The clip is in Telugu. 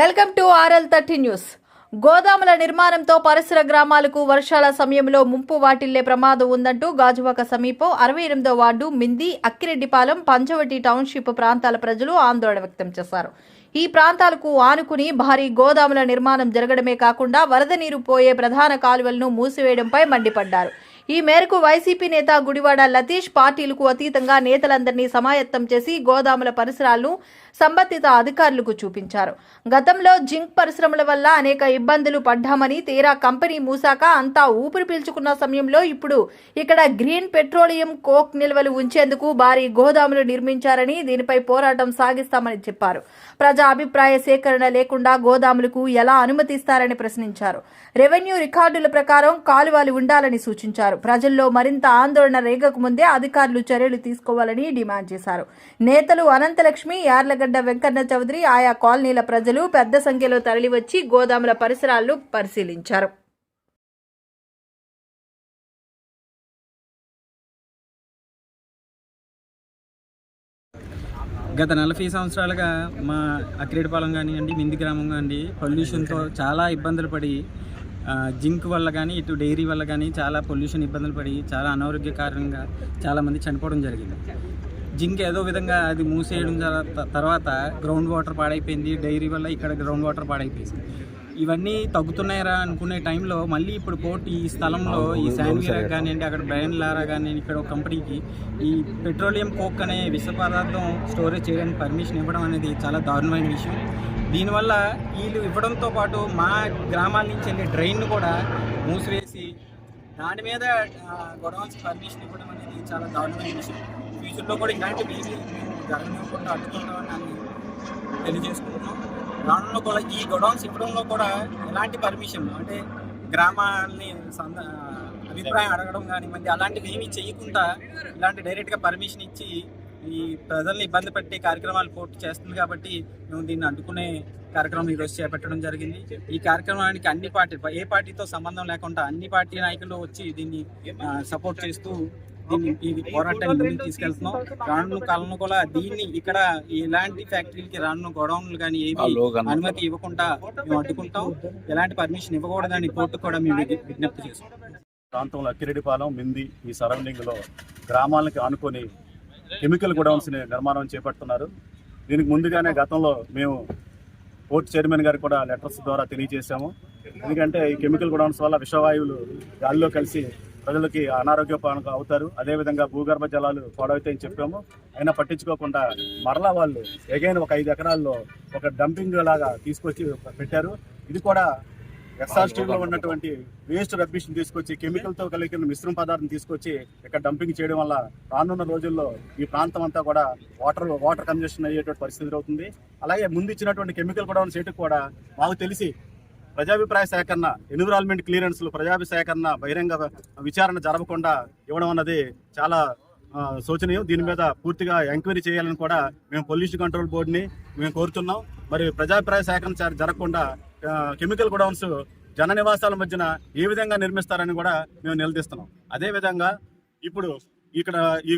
Welcome to R L thirty news. గోదాముల నిర్మాణంతో పరిసర గ్రామాలకు వర్షాల సమయంలో ముంపు వాటిల్లే ప్రమాదం ఉందంటూ గాజువాక సమీపం అరవై ఎనిమిదో వార్డు మింది అక్కిరెడ్డిపాలెం పంచవటి టౌన్షిప్ ప్రాంతాల ప్రజలు ఆందోళన వ్యక్తం చేశారు. ఈ ప్రాంతాలకు ఆనుకుని భారీ గోదాముల నిర్మాణం జరగడమే కాకుండా వరద నీరు పోయే ప్రధాన కాలువలను మూసివేయడంపై మండిపడ్డారు. ఈ మేరకు వైసీపీ నేత గుడివాడ లతీష్ పార్టీలకు అతీతంగా నేతలందరినీ సమాయత్తం చేసి గోదాముల పరిసరాలను సంబంధిత అధికారులకు చూపించారు. గతంలో జింక్ పరిశ్రమల వల్ల అనేక ఇబ్బందులు పడ్డామని తీరా కంపెనీ మూసాక అంతా ఊపిరి పీల్చుకున్న సమయంలో ఇప్పుడు ఇక్కడ గ్రీన్ పెట్రోలియం కోక్ నిల్వలు ఉంచేందుకు భారీ గోదాములు నిర్మించారని దీనిపై పోరాటం సాగిస్తామని చెప్పారు. ప్రజా అభిప్రాయ సేకరణ లేకుండా గోదాములకు ఎలా అనుమతిస్తారని ప్రశ్నించారు. రెవెన్యూ రికార్డుల ప్రకారం కాలువలు ఉండాలని సూచించారు. ప్రజల్లో మరింత ఆందోళన రేగక ముందే అధికారులు చర్యలు తీసుకోవాలని డిమాండ్ చేశారు. నేతలు అనంతలక్ష్మి యార్లగడ్డ వెంకన్న చౌదరి ఆయా కాలనీల ప్రజలు పెద్ద సంఖ్యలో తరలివచ్చి గోదాముల పరిసరాలను పరిశీలించారు. గత నలభై సంవత్సరాలుగా మా అక్రేటిపాలెం కానివ్వండి మింది గ్రామం కానివ్వండి పొల్యూషన్తో చాలా ఇబ్బందులు పడి జింక్ వల్ల కానీ ఇటు డైరీ వల్ల కానీ చాలా పొల్యూషన్ ఇబ్బందులు పడి చాలా అనారోగ్య కారణంగా చాలామంది చనిపోవడం జరిగింది. జింక్ ఏదో విధంగా అది మూసేయడం తర్వాత గ్రౌండ్ వాటర్ పాడైపోయింది డైరీ వల్ల ఇక్కడ గ్రౌండ్ వాటర్ పాడైపోయింది. ఇవన్నీ తగ్గుతున్నాయరా అనుకునే టైంలో మళ్ళీ ఇప్పుడు కోర్టు ఈ స్థలంలో ఈ శాన్వీరా కానివ్వండి అక్కడ బ్రయన్ లారా కానివ్వండి ఇక్కడ ఒక కంపెనీకి ఈ పెట్రోలియం కోక్ అనే విష పదార్థం స్టోరేజ్ చేయడానికి పర్మిషన్ ఇవ్వడం అనేది చాలా దారుణమైన విషయం. దీనివల్ల వీళ్ళు ఇవ్వడంతో పాటు మా గ్రామాల నుంచి వెళ్ళే డ్రైన్ కూడా మూసివేసి దాని మీద గొడవల్సి పర్మిషన్ ఇవ్వడం అనేది చాలా దారుణమైన విషయం. ఫ్యూచర్లో కూడా ఇలాంటివి ఏమీ మేము అడ్డుకుంటామని తెలియజేసుకుంటున్నాం. దానిలో కూడా ఈ గొడవన్స్ ఇవ్వడంలో కూడా ఎలాంటి పర్మిషన్ అంటే గ్రామాలని సంద అభిప్రాయం అడగడం కానివ్వండి అలాంటివి ఏమీ చేయకుండా ఇలాంటి డైరెక్ట్గా పర్మిషన్ ఇచ్చి ఈ ప్రజల్ని ఇబ్బంది పెట్టే కార్యక్రమాలు కోర్టు చేస్తుంది కాబట్టి మేము దీన్ని అడ్డుకునే కార్యక్రమం ఈరోజు చేపట్టడం జరిగింది. ఈ కార్యక్రమానికి అన్ని పార్టీ ఏ పార్టీతో సంబంధం లేకుండా అన్ని పార్టీ నాయకులు వచ్చి దీన్ని సపోర్ట్ చేస్తూ దీన్ని ఈ పోరాటాన్ని ముందుకు తీసుకెళ్తున్నాం. రానున్న కాలంలో కూడా దీన్ని ఇక్కడ ఎలాంటి ఫ్యాక్టరీలకి రానున్న గొడవలు కానీ ఏమి అనుమతి ఇవ్వకుండా మేము అడ్డుకుంటాం. ఎలాంటి పర్మిషన్ ఇవ్వకూడదని కోర్టు కూడా మేము విజ్ఞ- విజ్ఞప్తి చేస్తాం ప్రాంతంలో అక్కిరెడ్డిపాలెం మింది ఈ సరౌండింగ్లో గ్రామాలకి ఆనుకొని కెమికల్ గొడౌన్స్ని నిర్మాణం చేపడుతున్నారు. దీనికి ముందుగానే గతంలో మేము పోర్ట్ చైర్మన్ గారికి కూడా లెటర్స్ ద్వారా తెలియజేశాము. ఎందుకంటే ఈ కెమికల్ గోడౌన్స్ వల్ల విషవాయువులు గాలిలో కలిసి ప్రజలకి అనారోగ్య పాలకు అవుతారు. అదేవిధంగా భూగర్భ జలాలు పాడవుతాయని చెప్పాము. అయినా పట్టించుకోకుండా మరలా వాళ్ళు ఎగైన్ ఒక ఐదు ఎకరాల్లో ఒక డంపింగ్ లాగా తీసుకొచ్చి పెట్టారు. ఇది కూడా ఎస్ఆర్ స్టీల్లో ఉన్నటువంటి వేస్ట్ రబ్బిష్ తీసుకొచ్చి కెమికల్తో కలిగిన మిశ్రమ పదార్థం తీసుకొచ్చి ఇక్కడ డంపింగ్ చేయడం వల్ల రానున్న రోజుల్లో ఈ ప్రాంతం అంతా కూడా వాటర్ వాటర్ కన్జెషన్ అయ్యేటువంటి పరిస్థితి అవుతుంది అలాగే ముందు ఇచ్చినటువంటి కెమికల్ కూడా సేటుకు కూడా మాకు తెలిసి ప్రజాభిప్రాయ సేకరణ ఎన్విరాన్మెంట్ క్లియరెన్స్ ప్రజాభి సేకరణ బహిరంగ విచారణ జరగకుండా ఇవ్వడం అన్నది చాలా శోచనీయం. దీని మీద పూర్తిగా ఎంక్వైరీ చేయాలని కూడా మేము పొల్యూషన్ కంట్రోల్ బోర్డుని మేము కోరుతున్నాం. మరి ప్రజాభిప్రాయ సేకరణ జర- జరగకుండా కెమికల్ గోడౌన్స్ జన నివాసాల మధ్యన ఏ విధంగా నిర్మిస్తారని కూడా మేము నిలదీస్తున్నాం. అదే విధంగా ఇప్పుడు ఇక్కడ ఈ